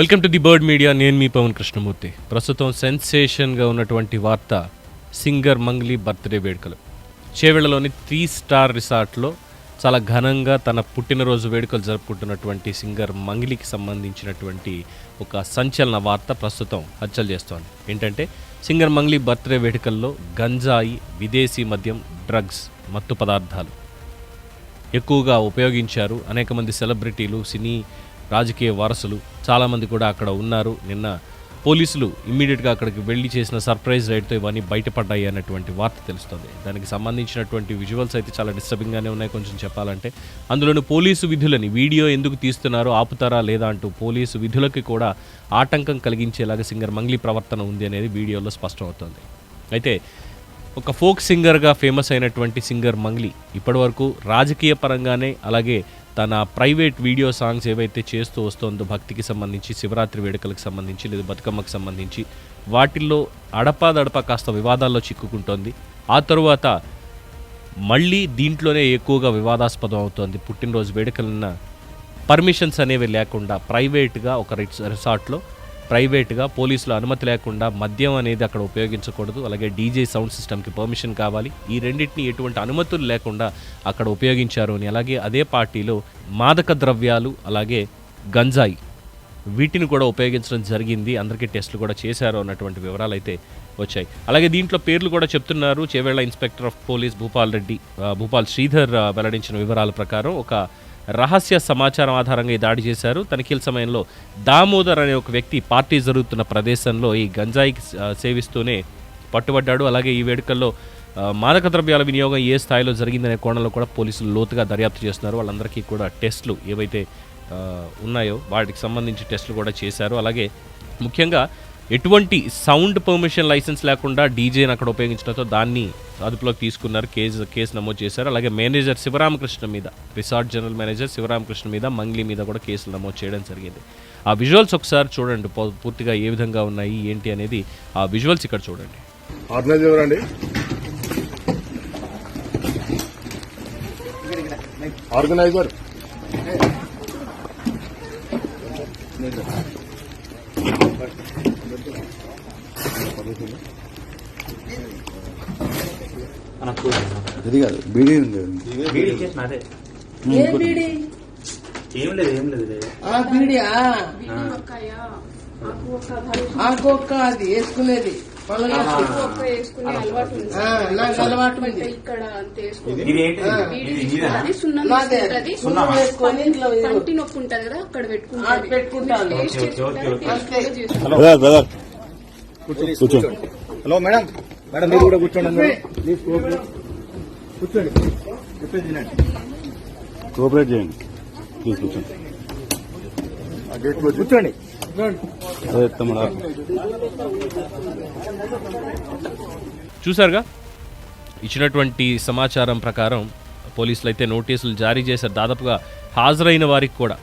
Welcome to the bird media. నేను మీ పవన్ కృష్ణమూర్తి. ప్రస్తుతం సెన్సేషన్గా ఉన్నటువంటి వార్త సింగర్ మంగ్లీ బర్త్డే వేడుకలు. చేవెళ్ళలోని త్రీ స్టార్ రిసార్ట్లో చాలా ఘనంగా తన పుట్టినరోజు వేడుకలు జరుపుకుంటున్నటువంటి సింగర్ మంగ్లీకి సంబంధించినటువంటి ఒక సంచలన వార్త ప్రస్తుతం హచ్చలు చేస్తోంది. ఏంటంటే సింగర్ మంగ్లీ బర్త్డే వేడుకల్లో గంజాయి విదేశీ మద్యం డ్రగ్స్ మత్తు పదార్థాలు ఎక్కువగా ఉపయోగించారు. అనేక మంది సెలబ్రిటీలు సినీ రాజకీయ వారసులు చాలామంది కూడా అక్కడ ఉన్నారు. నిన్న పోలీసులు ఇమ్మీడియట్గా అక్కడికి వెళ్ళి చేసిన సర్ప్రైజ్ రైడ్తో ఇవన్నీ బయటపడ్డాయి అన్నటువంటి వార్త తెలుస్తుంది. దానికి సంబంధించినటువంటి విజువల్స్ అయితే చాలా డిస్టర్బింగ్గానే ఉన్నాయి. కొంచెం చెప్పాలంటే అందులోని పోలీసు విధులని వీడియో ఎందుకు తీస్తున్నారో ఆపుతారా లేదా అంటూ పోలీసు విధులకి కూడా ఆటంకం కలిగించేలాగా సింగర్ మంగ్లీ ప్రవర్తన ఉంది అనేది వీడియోలో స్పష్టమవుతోంది. అయితే ఒక ఫోక్ సింగర్గా ఫేమస్ అయినటువంటి సింగర్ మంగ్లీ ఇప్పటివరకు రాజకీయ పరంగానే అలాగే తన ప్రైవేట్ వీడియో సాంగ్స్ ఏవైతే చేస్తూ వస్తుందో భక్తికి సంబంధించి శివరాత్రి వేడుకలకు సంబంధించి లేదా బతుకమ్మకు సంబంధించి వాటిల్లో అడపాదడపా కాస్త వివాదాల్లో చిక్కుకుంటోంది. ఆ తరువాత మళ్ళీ దీంట్లోనే ఎక్కువగా వివాదాస్పదం అవుతోంది. పుట్టినరోజు వేడుకలన్న పర్మిషన్స్ అనేవి లేకుండా ప్రైవేట్గా ఒక రిసార్ట్లో ప్రైవేట్గా పోలీసులు అనుమతి లేకుండా మద్యం అనేది అక్కడ ఉపయోగించకూడదు. అలాగే డీజే సౌండ్ సిస్టమ్కి పర్మిషన్ కావాలి. ఈ రెండింటిని ఎటువంటి అనుమతులు లేకుండా అక్కడ ఉపయోగించారు అని. అలాగే అదే పార్టీలో మాదక ద్రవ్యాలు అలాగే గంజాయి వీటిని కూడా ఉపయోగించడం జరిగింది. అందరికీ టెస్టులు కూడా చేశారు అన్నటువంటి వివరాలు అయితే వచ్చాయి. అలాగే దీంట్లో పేర్లు కూడా చెప్తున్నారు. Chevella inspector of police Bhupal Reddy Bhupal Sridhar వెల్లడించిన వివరాల ప్రకారం ఒక రహస్య సమాచారం ఆధారంగా ఈ దాడి చేశారు. తనిఖీల సమయంలో దామోదర్ అనే ఒక వ్యక్తి పార్టీ జరుగుతున్న ప్రదేశంలో ఈ గంజాయికి సేవిస్తూనే పట్టుబడ్డాడు. అలాగే ఈ వేడుకల్లో మాదక ద్రవ్యాల వినియోగం ఏ స్థాయిలో జరిగిందనే కోణంలో కూడా పోలీసులు లోతుగా దర్యాప్తు చేస్తున్నారు. వాళ్ళందరికీ కూడా టెస్టులు ఏవైతే ఉన్నాయో వాటికి సంబంధించి టెస్టులు కూడా చేశారు. అలాగే ముఖ్యంగా ఎటువంటి సౌండ్ పర్మిషన్ లైసెన్స్ లేకుండా డీజేని అక్కడ ఉపయోగించడంతో దాన్ని అదుపులోకి తీసుకున్నారు. కేసు కేసు నమోదు చేశారు. అలాగే మేనేజర్ శివరామకృష్ణ మీద రిసార్ట్ జనరల్ మేనేజర్ శివరామకృష్ణ మీద మంగ్లీ మీద కూడా కేసులు నమోదు చేయడం జరిగింది. ఆ విజువల్స్ ఒకసారి చూడండి. పూ- పూర్తిగా ఏ విధంగా ఉన్నాయి ఏంటి అనేది ఆ విజువల్స్ ఇక్కడ చూడండి. ఆర్గనైజ్ ఎవరండి? ఆర్గనైజర్. అది కాదు బీడీ ఉంది. బీడీ ఇచ్చేసిన అదే. ఏ బీడి? ఏం లేదు ఏం లేదు ఆ బీడియా? ఆకు ఒక్క అది వేసుకునేది. అలవాటు ఇక్కడ పంటి నొప్పి ఉంటది కదా అక్కడ పెట్టుకుంటాను హలో మేడం మేడం మీరు కూడా కూర్చోండి. కూర్చోండి. కోఆపరేట్ చేయండి. ప్లీజ్ కూర్చోండి. కూర్చోండి. చూసారుగా ఇచ్చినటువంటి సమాచారం ప్రకారం పోలీసులు అయితే నోటీసులు జారీ చేశారు. దాదాపుగా హాజరైన వారికి కూడా.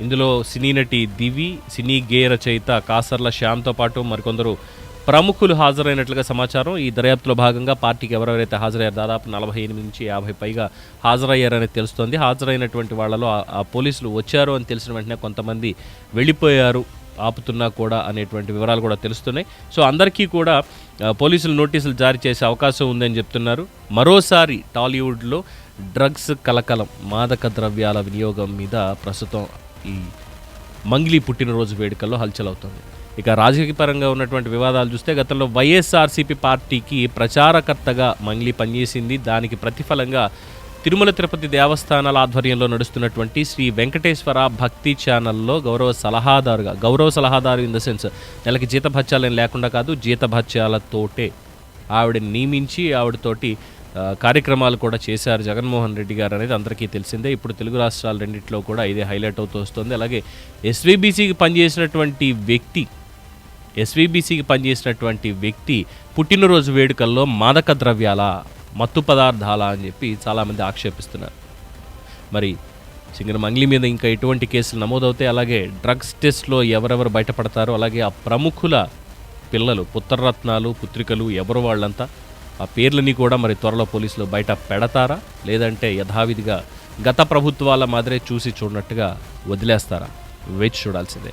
ఇందులో సినీ నటి దివి సినీ గే రచయిత కాసర్ల శ్యామ్తో పాటు మరికొందరు ప్రముఖులు హాజరైనట్లుగా సమాచారం. ఈ దర్యాప్తులో భాగంగా పార్టీకి ఎవరెవరైతే హాజరయ్యారు దాదాపు నలభై ఎనిమిది నుంచి యాభై పైగా హాజరయ్యారని తెలుస్తోంది. హాజరైనటువంటి వాళ్ళలో ఆ- పోలీసులు వచ్చారు అని తెలిసిన వెంటనే కొంతమంది వెళ్ళిపోయారు ఆపుతున్నా కూడా అనేటువంటి వివరాలు కూడా తెలుస్తున్నాయి. సో అందరికీ కూడా పోలీసులు నోటీసులు జారీ చేసే అవకాశం ఉందని చెప్తున్నారు. మరోసారి టాలీవుడ్లో డ్రగ్స్ కలకలం మాదక ద్రవ్యాల వినియోగం మీద ప్రస్తుతం ఈ మంగ్లీ పుట్టినరోజు వేడుకల్లో హల్చల్ అవుతుంది. ఇక రాజకీయపరంగా ఉన్నటువంటి వివాదాలు చూస్తే గతంలో వైఎస్ఆర్సీపీ పార్టీకి ప్రచారకర్తగా మంగ్లీ పనిచేసింది. దానికి ప్రతిఫలంగా తిరుమల తిరుపతి దేవస్థానాల ఆధ్వర్యంలో నడుస్తున్నటువంటి శ్రీ వెంకటేశ్వర భక్తి ఛానల్లో గౌరవ సలహాదారుగా గౌరవ సలహాదారు ఇన్ ద సెన్స్ నెలకి జీతభత్యాలేం లేకుండా కాదు జీతభత్యాలతోటే ఆవిడని నియమించి ఆవిడతోటి కార్యక్రమాలు కూడా చేశారు జగన్మోహన్ రెడ్డి గారు అనేది అందరికీ తెలిసిందే. ఇప్పుడు తెలుగు రాష్ట్రాల రెండింటిలో కూడా ఇదే హైలైట్ అవుతూ వస్తుంది. అలాగే ఎస్వీబీసీకి పనిచేసినటువంటి వ్యక్తి ఎస్వీబీసీకి పనిచేసినటువంటి వ్యక్తి పుట్టినరోజు వేడుకల్లో మాదక ద్రవ్యాల మత్తు పదార్థాల అని చెప్పి చాలామంది ఆక్షేపిస్తున్నారు. మరి సింగర్ మంగ్లీ మీద ఇంకా ఎటువంటి కేసులు నమోదవుతాయి? అలాగే డ్రగ్స్ టెస్ట్లో ఎవరెవరు బయటపడతారో? అలాగే ఆ ప్రముఖుల పిల్లలు పుత్రరత్నాలు పుత్రికలు ఎవరు వాళ్ళంతా? ఆ పేర్లని కూడా మరి త్వరలో పోలీసులు బయట పెడతారా? లేదంటే యథావిధిగా గత ప్రభుత్వాల మాదిరే చూసి చూడనట్టుగా వదిలేస్తారా? వేచి చూడాల్సిందే.